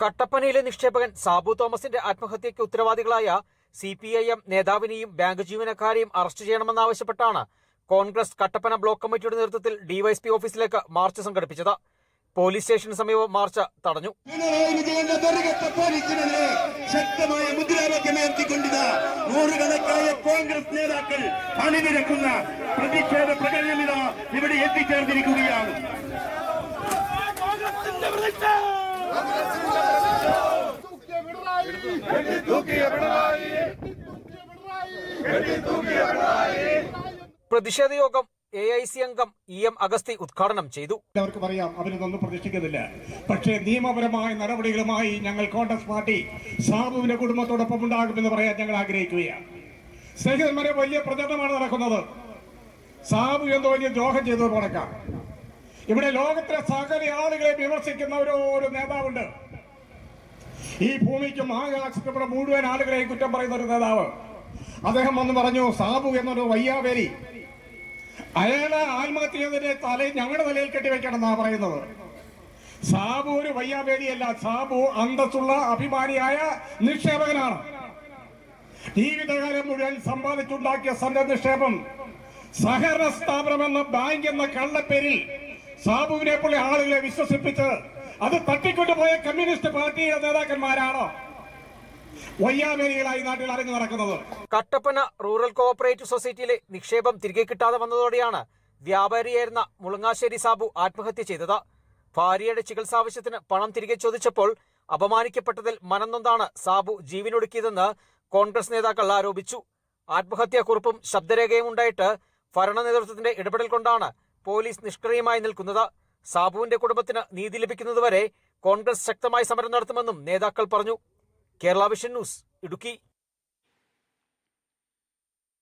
കട്ടപ്പനയിലെ നിക്ഷേപകൻ സാബു തോമസിന്റെ ആത്മഹത്യയ്ക്ക് ഉത്തരവാദികളായ സി പി ഐ എം നേതാവിനെയും ബാങ്ക് ജീവനക്കാരെയും അറസ്റ്റ് ചെയ്യണമെന്നാവശ്യപ്പെട്ടാണ് കോൺഗ്രസ് കട്ടപ്പന ബ്ലോക്ക് കമ്മിറ്റിയുടെ നേതൃത്വത്തിൽ ഡിവൈഎസ്പി ഓഫീസിലേക്ക് മാർച്ച് സംഘടിപ്പിച്ചത്. പോലീസ് സ്റ്റേഷന് സമീപം മാർച്ച് തടഞ്ഞു. ശക്തമായ മുദ്രാവാക്യമുയർത്തിക്കൊണ്ടിത നൂറുകണക്കായ കോൺഗ്രസ് നേതാക്കൾ അണിനിരക്കുന്ന പ്രതിഷേധ പ്രകടനമിത ഇവിടെ എത്തിച്ചേർന്നിരിക്കുകയാണ്. പ്രതിഷേധ യോഗം എ ഐ സി അംഗം ഇ എം അഗസ്തി ഉദ്ഘാടനം ചെയ്തു. എല്ലാവർക്കും അറിയാം അവരിതൊന്നും പ്രതീക്ഷിക്കുന്നില്ല. പക്ഷേ നിയമപരമായ നടപടികളുമായി ഞങ്ങൾ കോൺഗ്രസ് പാർട്ടി സാബുവിന്റെ കുടുംബത്തോടൊപ്പം ഉണ്ടാകുമെന്ന് പറയാൻ ഞങ്ങൾ ആഗ്രഹിക്കുകയാണ്. സ്നേഹിതന്മാരെ വലിയ പ്രചരണമാണ് നടക്കുന്നത്. സാബു എന്തോ വലിയ ദ്രോഹം ചെയ്തത് മുടക്കാം ഇവിടെ ലോകത്തിലെ സകല ആളുകളെ വിമർശിക്കുന്ന ഒരു നേതാവുണ്ട്. ഈ ഭൂമിക്കും ആകാശത്തിവിടെ മുഴുവൻ ആളുകളെയും കുറ്റം പറയുന്ന ഒരു നേതാവ് അദ്ദേഹം വന്ന് പറഞ്ഞു സാബു എന്നൊരു വയ്യാവേലി. അയാളെ ആത്മഹത്യ തലയിൽ ഞങ്ങളുടെ തലയിൽ കെട്ടിവെക്കണം എന്നാ പറയുന്നത്. സാബു ഒരു വയ്യാവേലിയല്ല. സാബു അന്തസ്സുള്ള അഭിമാനിയായ നിക്ഷേപകനാണ്. ജീവിതകാലം മുഴുവൻ സമ്പാദിച്ചുണ്ടാക്കിയ സന്റെ നിക്ഷേപം സഹകരണ സ്ഥാപനം എന്ന ബാങ്ക് എന്ന കള്ളപ്പേരിൽ സാബുവിനെ പോലെ ആളുകളെ വിശ്വസിപ്പിച്ച് അത് തട്ടിക്കൊണ്ടുപോയ കമ്മ്യൂണിസ്റ്റ് പാർട്ടിയുടെ നേതാക്കന്മാരാണ്? കട്ടപ്പന റൂറൽ കോഓപ്പറേറ്റീവ് സൊസൈറ്റിയിലെ നിക്ഷേപം തിരികെ കിട്ടാതെ വന്നതോടെയാണ് വ്യാപാരിയായിരുന്ന മുളങ്ങാശ്ശേരി സാബു ആത്മഹത്യ ചെയ്തത്. ഭാര്യയുടെ ചികിത്സാവശ്യത്തിന് പണം തിരികെ ചോദിച്ചപ്പോൾ അപമാനിക്കപ്പെട്ടതിൽ മനംനൊന്താണ് സാബു ജീവനൊടുക്കിയതെന്ന് കോൺഗ്രസ് നേതാക്കൾ ആരോപിച്ചു. ആത്മഹത്യാക്കുറിപ്പും ശബ്ദരേഖയും ഉണ്ടായിട്ട് ഭരണ നേതൃത്വത്തിന്റെ ഇടപെടൽ കൊണ്ടാണ് പോലീസ് നിഷ്ക്രിയമായി നിൽക്കുന്നത്. സാബുവിന്റെ കുടുംബത്തിന് നീതി ലഭിക്കുന്നതുവരെ കോൺഗ്രസ് ശക്തമായി സമരം നടത്തുമെന്നും നേതാക്കൾ പറഞ്ഞു. Kerala Vision News, Iduki.